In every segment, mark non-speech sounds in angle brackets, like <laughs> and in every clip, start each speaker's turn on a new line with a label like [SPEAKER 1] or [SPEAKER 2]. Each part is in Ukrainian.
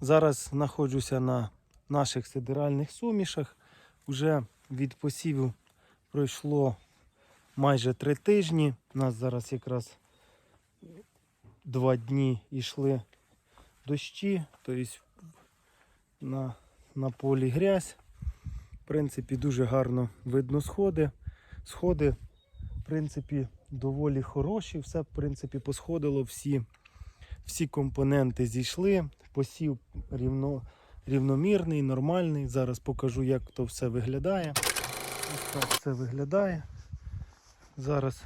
[SPEAKER 1] Зараз знаходжуся на наших сидеральних сумішах. Уже від посіву пройшло майже три тижні. У нас зараз якраз два дні йшли дощі, тобто на, на полі грязь. В принципі, дуже гарно видно сходи. Сходи, принципі, доволі хороші. Все, в принципі, посходило, всі, всі компоненти зійшли. Посів рівно, рівномірний, нормальний. Зараз покажу, як то все виглядає. Ось так все виглядає. Зараз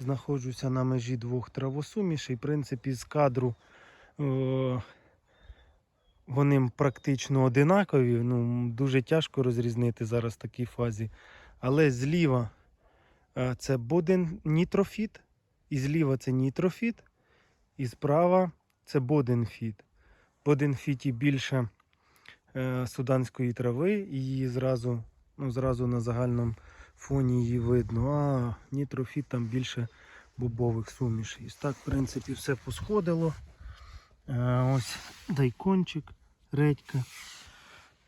[SPEAKER 1] знаходжуся на межі двох травосумішей. В принципі, з кадру е, вони практично одинакові. Ну, дуже тяжко розрізнити зараз в такій фазі. Але зліва це боден нітрофіт, і зліва це нітрофіт, і справа це боденфіт. В боденфіті більше е, суданської трави, і її зразу, ну, зразу на загальному фоні її видно, а нітрофіт там більше бобових сумішей. Так, в принципі, все посходило. Е, ось дайкончик, редька,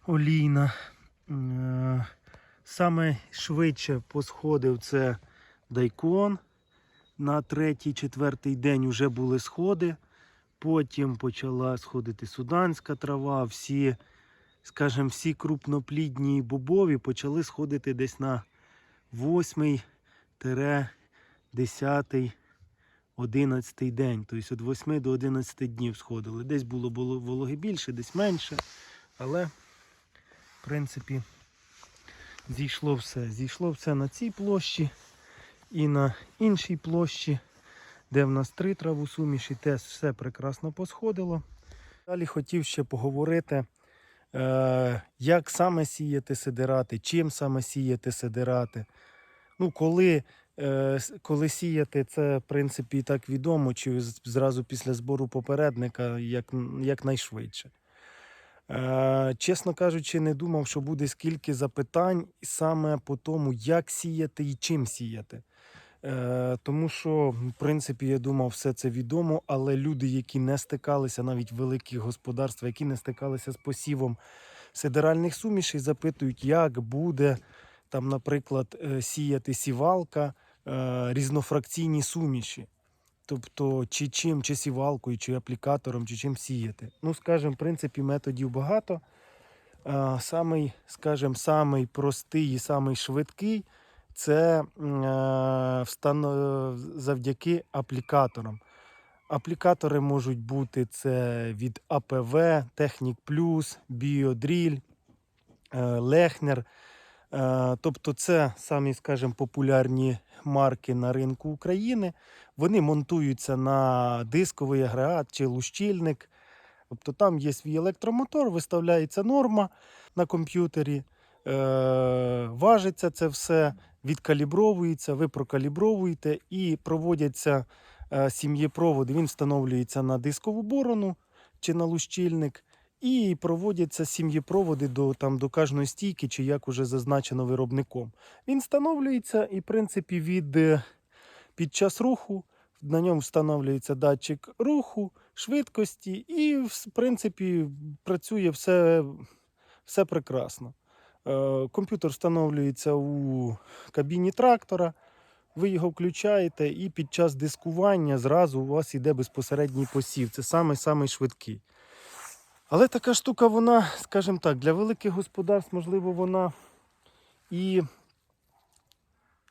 [SPEAKER 1] олійна. Саме швидше посходив це дайкон. На третій, четвертий день вже були сходи. Потім почала сходити суданська трава. Всі, скажімо, всі крупноплідні бобові почали сходити десь на 8 10 11 день. Тобто від 8 до 11 днів сходили. Десь було вологи більше, десь менше. Але, в принципі, зійшло все. Зійшло все на цій площі і на іншій площі, де в нас три траву суміші, теж все прекрасно посходило. Далі хотів ще поговорити, е, як саме сіяти сидирати, чим саме сіяти сидирати. Ну, коли, е, коли сіяти, це в принципі так відомо, чи зразу після збору попередника, як, якнайшвидше. Е, чесно кажучи, не думав, що буде скільки запитань саме по тому, як сіяти і чим сіяти. Е, тому що, в принципі, я думав, все це відомо, але люди, які не стикалися, навіть великі господарства, які не стикалися з посівом сидеральних сумішей, запитують, як буде там, наприклад, е, сіяти сівалка різнофракційні суміші. Тобто, чи чим, чи сівалкою, чи аплікатором, чи чим сіяти. Ну, скажімо, в принципі, методів багато. Е, Самий, скажімо, самий простий і самий швидкий це е, встано- завдяки аплікаторам. Аплікатори можуть бути це від АПВ, Технік Плюс, Біодріль, е, Лехнер. Е, Тобто це самі, скажімо, популярні марки на ринку України. Вони монтуються на дисковий агрегат чи лущильник. Тобто там є свій електромотор, виставляється норма на комп'ютері, е, важиться це все, відкалібровується, ви прокалібровуєте і проводяться е, сім'єпроводи. Він встановлюється на дискову борону чи на лущильник. І проводяться сім'єпроводи до, там, до кожної стійки, чи як уже зазначено виробником. Він встановлюється і, в принципі, від, е, під час руху на ньому встановлюється датчик руху, швидкості, і, в принципі, працює все, все прекрасно. Е, Комп'ютер встановлюється у кабіні трактора, ви його включаєте, і під час дискування зразу у вас йде безпосередній посів. Це самий-самий швидкий. Але така штука, вона, скажімо так, для великих господарств, можливо, вона і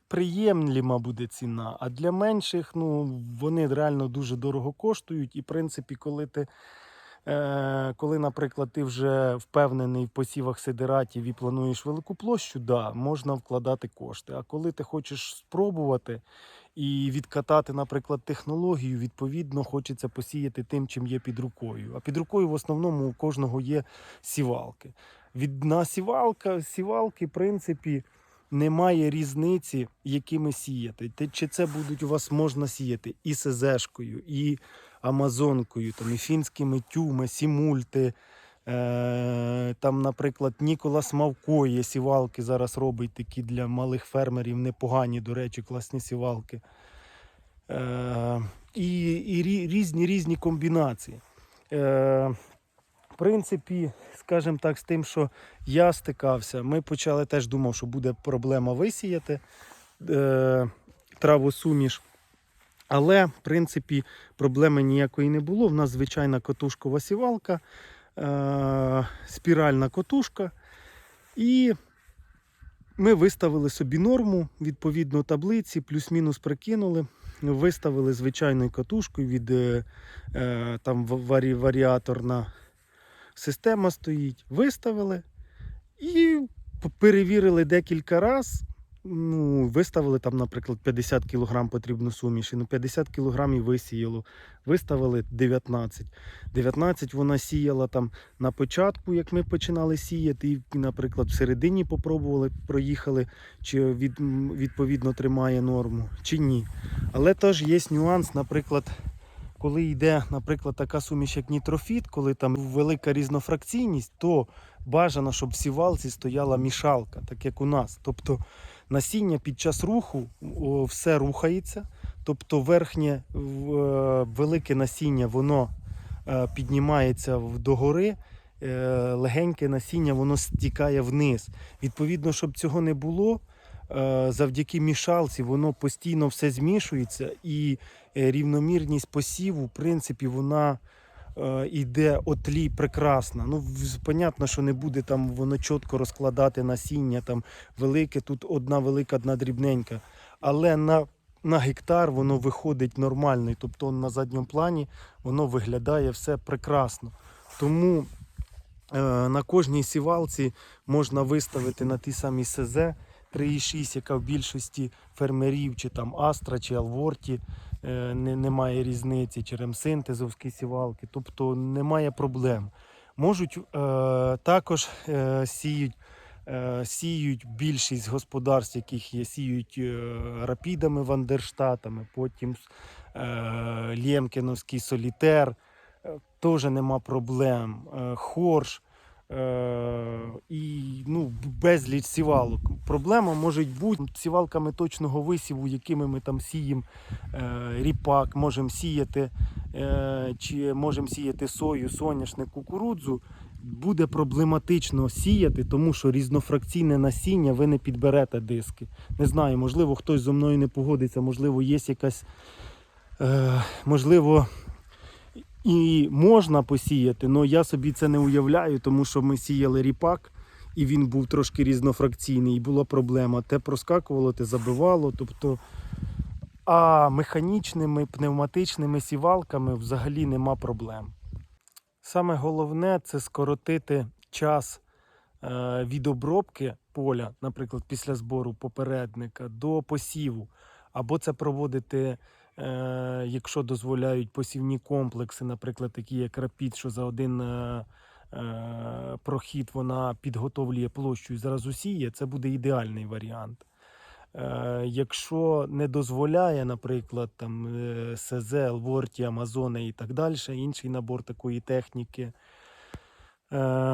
[SPEAKER 1] приємліма буде ціна, а для менших, ну, вони реально дуже дорого коштують. І, в принципі, коли ти, е, коли, наприклад, ти вже впевнений в посівах сидератів і плануєш велику площу, да, можна вкладати кошти. А коли ти хочеш спробувати і відкатати, наприклад, технологію, відповідно, хочеться посіяти тим, чим є під рукою. А під рукою в основному у кожного є сівалки. Від на сівалка, сівалки, в принципі, немає різниці, якими сіяти. Чи це будуть у вас можна сіяти і СЗшкою, і Амазонкою, там, і фінськими тюми, сімульти. Е, там, наприклад, Ніколас Мавко є сівалки зараз робить такі для малих фермерів, непогані, до речі, класні сівалки. Е, і і різні різні комбінації. Е, в принципі, скажімо так, з тим, що я стикався, ми почали теж думав, що буде проблема висіяти е, травосуміш. Але, в принципі, проблеми ніякої не було. В нас звичайна котушкова сівалка, е, спіральна котушка. І ми виставили собі норму, відповідно таблиці, плюс-мінус прикинули. Виставили звичайною катушкою від е, е, там ва- варі, варіаторна система стоїть. Виставили і перевірили декілька разів. Ну, виставили там, наприклад, 50 кг потрібно суміші. Ну, 50 кг висіяло. Виставили 19. 19 вона сіяла там на початку, як ми починали сіяти, і, наприклад, в середині попробували, проїхали, чи від, відповідно тримає норму, чи ні. Але теж є нюанс, наприклад, коли йде, наприклад, така суміш, як нітрофіт, коли там велика різнофракційність, то бажано, щоб в сівалці стояла мішалка, так як у нас. Тобто насіння під час руху все рухається, тобто верхнє е, велике насіння воно е, піднімається догори, е, легеньке насіння воно стікає вниз. Відповідно, щоб цього не було, завдяки мішалці воно постійно все змішується і е, рівномірність посіву, в принципі, вона е, йде отлі прекрасна. Ну, понятно, що не буде там воно чітко розкладати насіння, там велике, тут одна велика, одна дрібненька. Але на, на гектар воно виходить нормально. Тобто на задньому плані воно виглядає все прекрасно. Тому е, на кожній сівалці можна виставити на ті самі СЗ 3,6, яка в більшості фермерів, чи там Астра, чи Алворті, е, не, немає різниці, чи ремсинтезовські сівалки, тобто немає проблем. Можуть е, також е, сіють, е, сіють більшість господарств, яких є, сіють е, рапідами вандерштатами, потім е, Лємкіновський солітер, е, теж нема проблем. Е, хорш. Е, і ну, безліч сівалок. Проблема може бути сівалками точного висіву, якими ми там сіємо е, ріпак, можемо сіяти, е, чи можемо сіяти сою, соняшник, кукурудзу. Буде проблематично сіяти, тому що різнофракційне насіння ви не підберете диски. Не знаю, можливо, хтось зі мною не погодиться, можливо, є якась, можливо, і можна посіяти, але я собі це не уявляю, тому що ми сіяли ріпак, і він був трошки різнофракційний, і була проблема. Те проскакувало, те забивало. Тобто, а механічними, пневматичними сівалками взагалі нема проблем. Саме головне це скоротити час е, від обробки поля, наприклад, після збору попередника до посіву. Або це проводити, якщо дозволяють посівні комплекси, наприклад, такі як рапід, що за один е, е, прохід вона підготовлює площу і зразу сіє, це буде ідеальний варіант. Е, якщо не дозволяє, наприклад, там е, СЗ, Елворті, Амазони і так далі, інший набор такої техніки, е,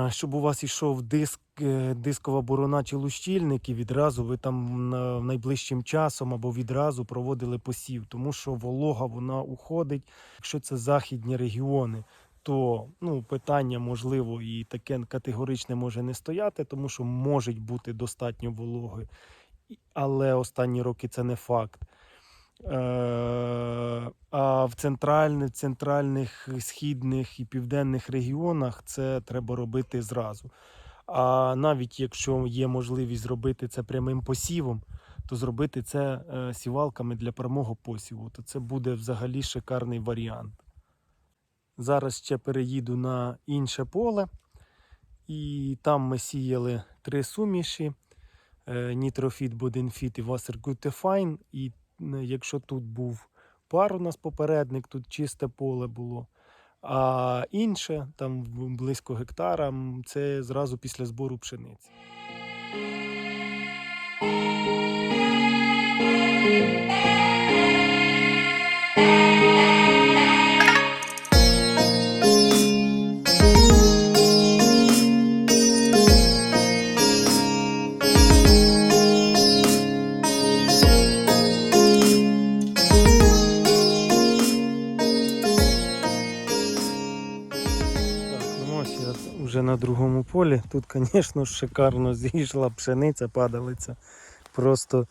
[SPEAKER 1] щоб у вас йшов диск, е, дискова борона чи лущильник, і відразу ви там найближчим часом або відразу проводили посів, тому що волога вона уходить. Якщо це західні регіони, то ну, питання можливо і таке категоричне може не стояти, тому що може бути достатньо вологи. Але останні роки це не факт. Е, А в центральних, центральних, східних і південних регіонах це треба робити зразу. А навіть якщо є можливість зробити це прямим посівом, то зробити це е, сівалками для прямого посіву, то це буде взагалі шикарний варіант. Зараз ще переїду на інше поле, і там ми сіяли три суміші: е, Нітрофіт, Боденфіт і Wassergutefine. І якщо тут був пар у нас попередник, тут чисте поле було. А інше, там близько гектара, це зразу після збору пшениці. Полі. Тут, звісно, шикарно <laughs> зійшла пшениця, падалиця. Просто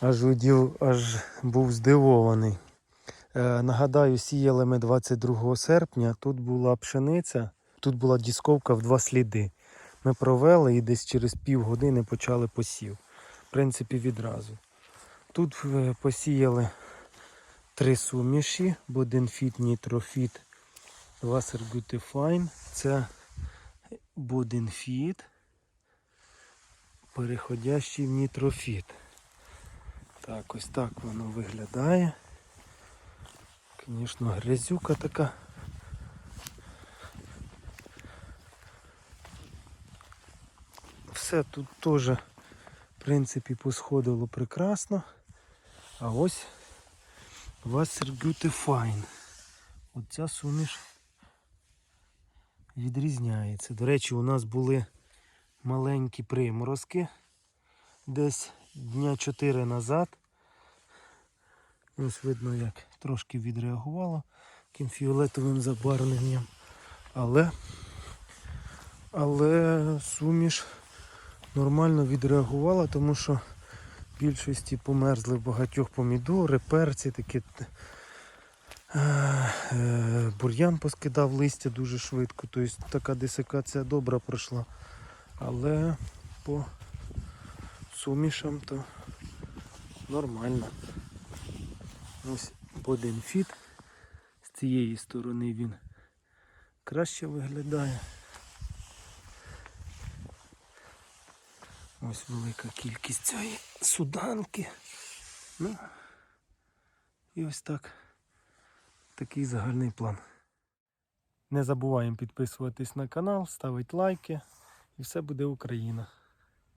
[SPEAKER 1] аж удів, аж був здивований. Е, нагадаю, сіяли ми 22 серпня. Тут була пшениця, тут була дісковка в два сліди. Ми провели і десь через півгодини почали посів. В принципі, відразу. Тут е, посіяли три суміші: Боденфіт, Нітрофіт, Wassergütefine. Це Боденфіт, переходящий в нітрофіт. Так, ось так воно виглядає. Звісно, грязюка така. Все тут теж, в принципі, посходило прекрасно. А ось Wassergütefine. Оця суміш відрізняється. До речі, у нас були маленькі приморозки десь дня 4 назад. Ось видно, як трошки відреагувало таким фіолетовим забарвленням. Але, але суміш нормально відреагувала, тому що в більшості померзли багатьох помідори, перці, такі бур'ян поскидав листя дуже швидко. Тобто така десикація добра пройшла. Але по сумішам то нормально. Ось боденфіт. З цієї сторони він краще виглядає. Ось велика кількість цієї суданки. Ну, і ось так. Такий загальний план. Не забуваємо підписуватись на канал, ставити лайки і все буде Україна.